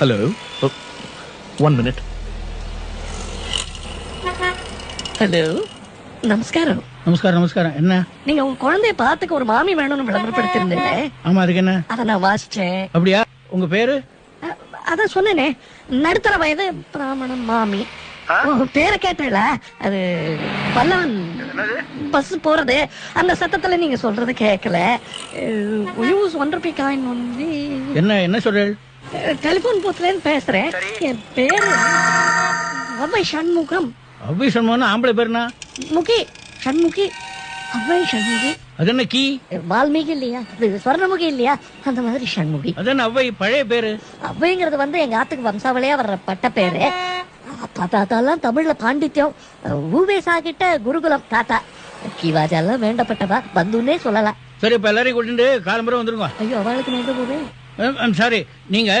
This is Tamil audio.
ஹலோ ஒன் மினிட் ஹலோ நமஸ்காரம் நமஸ்காரம் நமஸ்காரம் என்ன நீங்க உங்க குழந்தைய பாத்துக்க ஒரு மாமி வேணும்னு விளம்பரப்படுத்திருந்தீங்க ஆமா அதுக்கு என்ன? அத நான் வாசிச்சேன். அப்படியா? உங்க பேரு? அதான் சொன்னேனே. நடுத்தர வயது பிராமணன் மாமி. பேரை கேட்டல. அது பல்லவன் பஸ் போறது. அந்த சத்தத்துல நீங்க சொல்றது கேட்கல யூஸ் காயின் ஒன்லி என்ன என்ன சொல்றேன் டெலிபோன் பூத்துல இருந்து பேசுறேன். என் பேரு அவ்வை சண்முகம். அவ்வை சொன்னோன்னா ஆம்பளை பேருனா? முகி சண்முகி அவ்வை சண்முகி. அது என்ன கீ? வால்மீகி இல்லையா? ஸ்வர்ணமுகி இல்லையா? அந்த மாதிரி சண்முகி. அது என்ன அவ்வை பழைய பேரு? அவ்வைங்கிறது வந்து எங்க ஆத்துக்கு வம்சாவளியா வர்ற பட்ட பேரு. தாத்தாலாம் தமிழ்ல பாண்டித்யம். ஊவேசா கிட்ட குருகுலம். தாத்தா கிவாஜெல்லாம் வேண்டப்பட்டவா? பந்துன்னே சொல்லலாம். சரி இப்ப எல்லாரையும் கூட்டிட்டு காலம்பரம் வந்துருங்க. ஐயோ அவளுக்கு எங்க போவேன் சாரி நீங்க